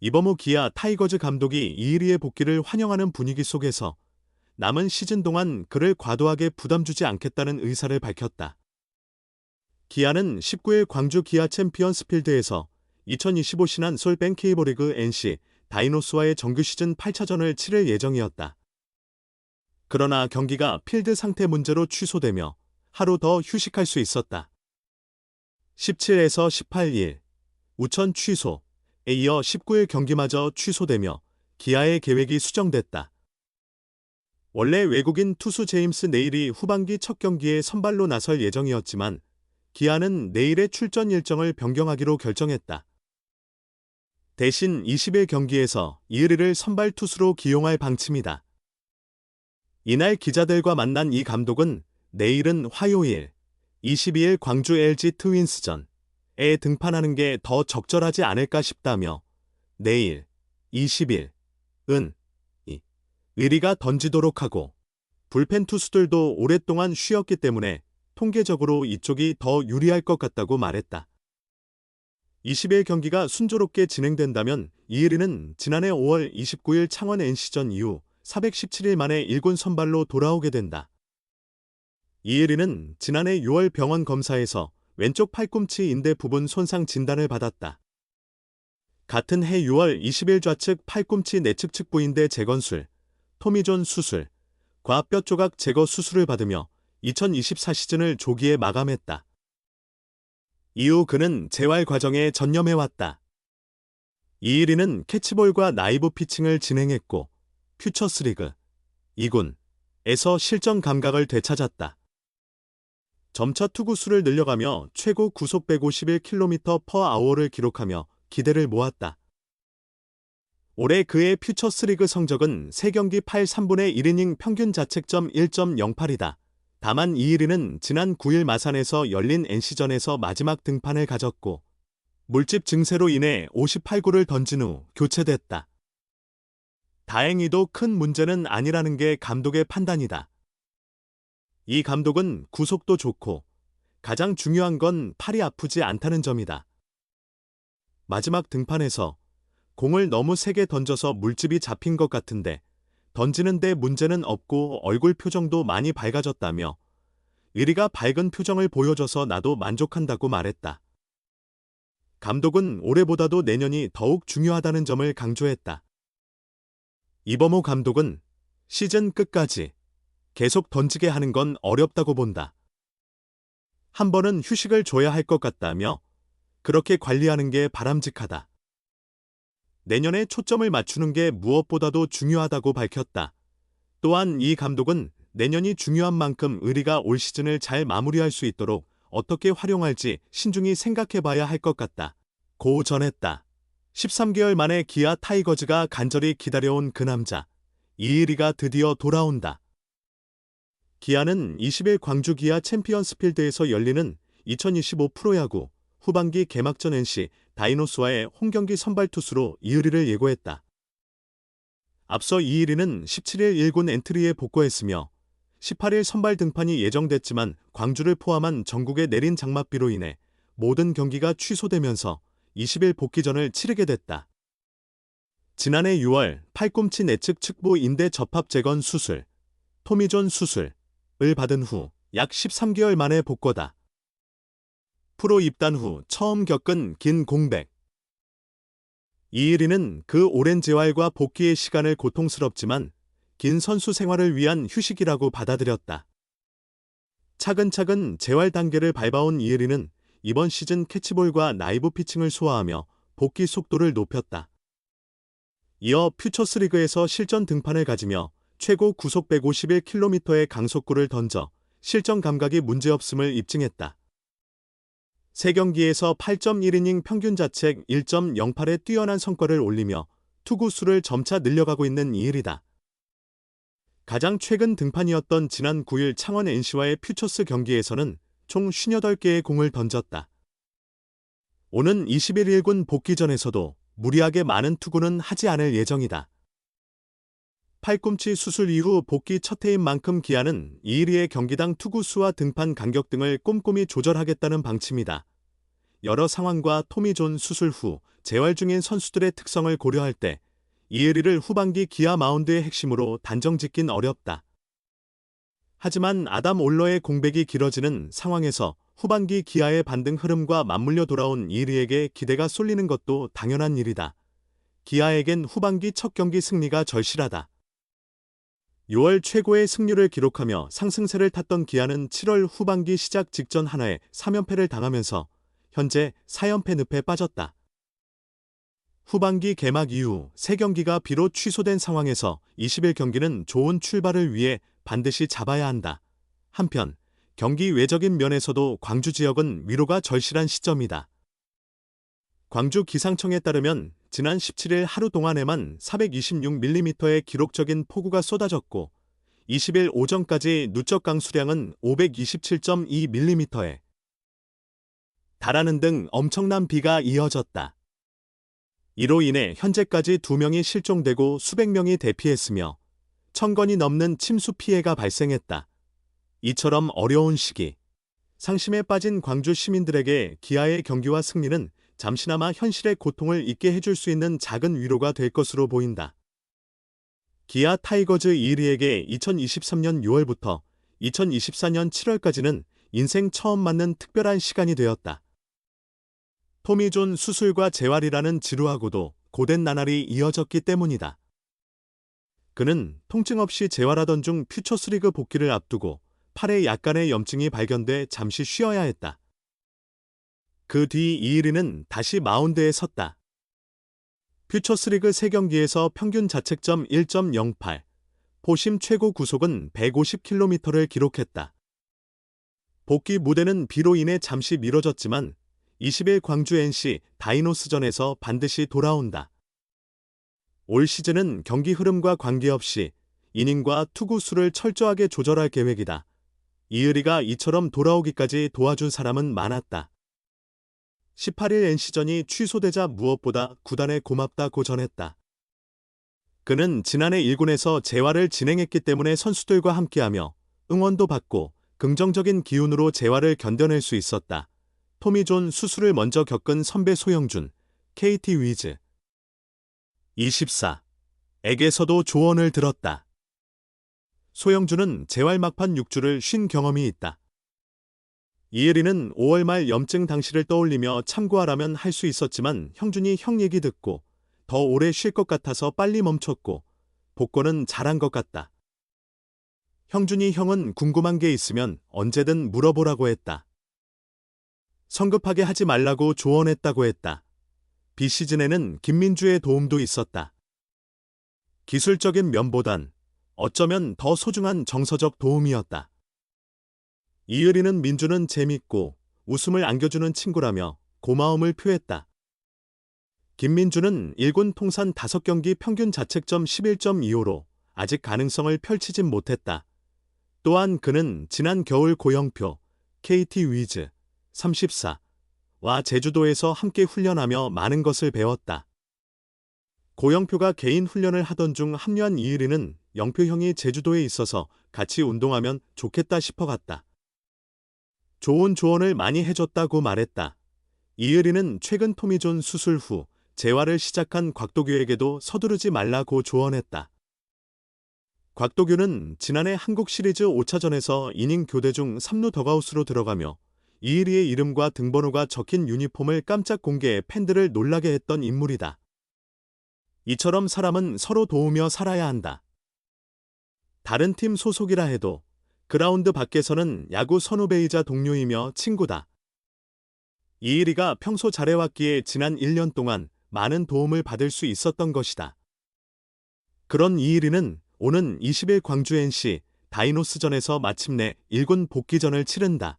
이범호 기아 타이거즈 감독이 이일이의 복귀를 환영하는 분위기 속에서 남은 시즌 동안 그를 과도하게 부담 주지 않겠다는 의사를 밝혔다. 기아는 19일 광주 기아 챔피언스 필드에서 2025 신한 솔뱅 케이버리그 NC 다이노스와의 정규 시즌 8차전을 치를 예정이었다. 그러나 경기가 필드 상태 문제로 취소되며 하루 더 휴식할 수 있었다. 17에서 18일 우천 취소에 이어 19일 경기마저 취소되며 기아의 계획이 수정됐다. 원래 외국인 투수 제임스 네일이 후반기 첫 경기에 선발로 나설 예정이었지만 기아는 내일의 출전 일정을 변경하기로 결정했다. 대신 20일 경기에서 이의리를 선발 투수로 기용할 방침이다. 이날 기자들과 만난 이 감독은 내일은 화요일 22일 광주 LG 트윈스전 에 등판하는 게 더 적절하지 않을까 싶다며 내일 20일 은 의리가 던지도록 하고 불펜 투수들도 오랫동안 쉬었기 때문에 통계적으로 이쪽이 더 유리할 것 같다고 말했다. 20일 경기가 순조롭게 진행된다면 이의리는 지난해 5월 29일 창원 NC전 이후 417일 만에 1군 선발로 돌아오게 된다. 이의리는 지난해 6월 병원 검사에서 왼쪽 팔꿈치 인대 부분 손상 진단을 받았다. 같은 해 6월 20일 좌측 팔꿈치 내측 측부인대 재건술, 토미존 수술, 과뼈 조각 제거 수술을 받으며 2024 시즌을 조기에 마감했다. 이후 그는 재활 과정에 전념해왔다. 이일이는 캐치볼과 나이브 피칭을 진행했고 퓨처스리그 2군에서 실전 감각을 되찾았다. 점차 투구수를 늘려가며 최고 구속 151km per hour를 기록하며 기대를 모았다. 올해 그의 퓨처스리그 성적은 3경기 8 3분의 1이닝 평균 자책점 1.08이다. 다만 이일이는 지난 9일 마산에서 열린 NC전에서 마지막 등판을 가졌고 물집 증세로 인해 58구를 던진 후 교체됐다. 다행히도 큰 문제는 아니라는 게 감독의 판단이다. 이 감독은 구속도 좋고 가장 중요한 건 팔이 아프지 않다는 점이다. 마지막 등판에서 공을 너무 세게 던져서 물집이 잡힌 것 같은데 던지는데 문제는 없고 얼굴 표정도 많이 밝아졌다며 의리가 밝은 표정을 보여줘서 나도 만족한다고 말했다. 감독은 올해보다도 내년이 더욱 중요하다는 점을 강조했다. 이범호 감독은 시즌 끝까지 계속 던지게 하는 건 어렵다고 본다. 한 번은 휴식을 줘야 할 것 같다며 그렇게 관리하는 게 바람직하다. 내년에 초점을 맞추는 게 무엇보다도 중요하다고 밝혔다. 또한 이 감독은 내년이 중요한 만큼 의리가 올 시즌을 잘 마무리할 수 있도록 어떻게 활용할지 신중히 생각해 봐야 할 것 같다. 고 전했다. 13개월 만에 기아 타이거즈가 간절히 기다려온 그 남자. 이의리가 드디어 돌아온다. 기아는 20일 광주 기아 챔피언스 필드에서 열리는 2025 프로야구 후반기 개막전 NC 다이노스와의 홈경기 선발 투수로 이의리를 예고했다. 앞서 이의리는 17일 1군 엔트리에 복귀했으며 18일 선발 등판이 예정됐지만 광주를 포함한 전국에 내린 장맛비로 인해 모든 경기가 취소되면서 20일 복귀전을 치르게 됐다. 지난해 6월 팔꿈치 내측 측부 인대 접합 재건 수술, 토미존 수술 을 받은 후 약 13개월 만에 복귀다. 프로 입단 후 처음 겪은 긴 공백. 이일이는 그 오랜 재활과 복귀의 시간을 고통스럽지만 긴 선수 생활을 위한 휴식이라고 받아들였다. 차근차근 재활 단계를 밟아온 이일이는 이번 시즌 캐치볼과 나이브 피칭을 소화하며 복귀 속도를 높였다. 이어 퓨처스리그에서 실전 등판을 가지며 최고 구속 151km의 강속구를 던져 실전 감각이 문제없음을 입증했다. 3경기에서 8.1이닝 평균 자책 1.08의 뛰어난 성과를 올리며 투구 수를 점차 늘려가고 있는 이일이다. 가장 최근 등판이었던 지난 9일 창원 NC와의 퓨처스 경기에서는 총 58개의 공을 던졌다. 오는 21일 1군 복귀전에서도 무리하게 많은 투구는 하지 않을 예정이다. 팔꿈치 수술 이후 복귀 첫 해인 만큼 기아는 이일이의 경기당 투구 수와 등판 간격 등을 꼼꼼히 조절하겠다는 방침이다. 여러 상황과 토미존 수술 후 재활 중인 선수들의 특성을 고려할 때 이에리를 후반기 기아 마운드의 핵심으로 단정 짓긴 어렵다. 하지만 아담 올러의 공백이 길어지는 상황에서 후반기 기아의 반등 흐름과 맞물려 돌아온 이리에게 기대가 쏠리는 것도 당연한 일이다. 기아에겐 후반기 첫 경기 승리가 절실하다. 6월 최고의 승률을 기록하며 상승세를 탔던 기아는 7월 후반기 시작 직전 하나에 3연패를 당하면서 현재 4연패 늪에 빠졌다. 후반기 개막 이후 3경기가 비로 취소된 상황에서 21경기는 좋은 출발을 위해 반드시 잡아야 한다. 한편 경기 외적인 면에서도 광주 지역은 위로가 절실한 시점이다. 광주 기상청에 따르면 지난 17일 하루 동안에만 426mm의 기록적인 폭우가 쏟아졌고 20일 오전까지 누적 강수량은 527.2mm에 달하는 등 엄청난 비가 이어졌다. 이로 인해 현재까지 2명이 실종되고 수백 명이 대피했으며 천 건이 넘는 침수 피해가 발생했다. 이처럼 어려운 시기, 상심에 빠진 광주 시민들에게 기아의 경기와 승리는 잠시나마 현실의 고통을 잊게 해줄 수 있는 작은 위로가 될 것으로 보인다. 기아 타이거즈 이리에게 2023년 6월부터 2024년 7월까지는 인생 처음 맞는 특별한 시간이 되었다. 토미존 수술과 재활이라는 지루하고도 고된 나날이 이어졌기 때문이다. 그는 통증 없이 재활하던 중 퓨처스리그 복귀를 앞두고 팔에 약간의 염증이 발견돼 잠시 쉬어야 했다. 그 뒤 이일이는 다시 마운드에 섰다. 퓨처스리그 3경기에서 평균 자책점 1.08, 포심 최고 구속은 150km를 기록했다. 복귀 무대는 비로 인해 잠시 미뤄졌지만 20일 광주 NC 다이노스전에서 반드시 돌아온다. 올 시즌은 경기 흐름과 관계없이 이닝과 투구 수를 철저하게 조절할 계획이다. 이의리가 이처럼 돌아오기까지 도와준 사람은 많았다. 18일 NC전이 취소되자 무엇보다 구단에 고맙다고 전했다. 그는 지난해 1군에서 재활을 진행했기 때문에 선수들과 함께하며 응원도 받고 긍정적인 기운으로 재활을 견뎌낼 수 있었다. 토미존 수술을 먼저 겪은 선배 소영준, KT 위즈. 24. 에게서도 조언을 들었다. 소영준은 재활 막판 6주를 쉰 경험이 있다. 이혜리는 5월 말 염증 당시를 떠올리며 참고하라면 할 수 있었지만 형준이 형 얘기 듣고 더 오래 쉴 것 같아서 빨리 멈췄고 복권은 잘한 것 같다. 형준이 형은 궁금한 게 있으면 언제든 물어보라고 했다. 성급하게 하지 말라고 조언했다고 했다. 비시즌에는 김민주의 도움도 있었다. 기술적인 면보단 어쩌면 더 소중한 정서적 도움이었다. 이의리는 민주는 재밌고 웃음을 안겨주는 친구라며 고마움을 표했다. 김민주는 1군 통산 5경기 평균 자책점 11.25로 아직 가능성을 펼치진 못했다. 또한 그는 지난 겨울 고영표, KT 위즈, 34와 제주도에서 함께 훈련하며 많은 것을 배웠다. 고영표가 개인 훈련을 하던 중 합류한 이의리는 영표 형이 제주도에 있어서 같이 운동하면 좋겠다 싶어 갔다. 좋은 조언을 많이 해줬다고 말했다. 이의리는 최근 토미존 수술 후 재활을 시작한 곽도규에게도 서두르지 말라고 조언했다. 곽도규는 지난해 한국 시리즈 5차전에서 이닝 교대 중 3루 더가웃으로 들어가며 이의리의 이름과 등번호가 적힌 유니폼을 깜짝 공개해 팬들을 놀라게 했던 인물이다. 이처럼 사람은 서로 도우며 살아야 한다. 다른 팀 소속이라 해도 그라운드 밖에서는 야구 선후배이자 동료이며 친구다. 이일이가 평소 잘해왔기에 지난 1년 동안 많은 도움을 받을 수 있었던 것이다. 그런 이일이는 오는 20일 광주 NC 다이노스전에서 마침내 1군 복귀전을 치른다.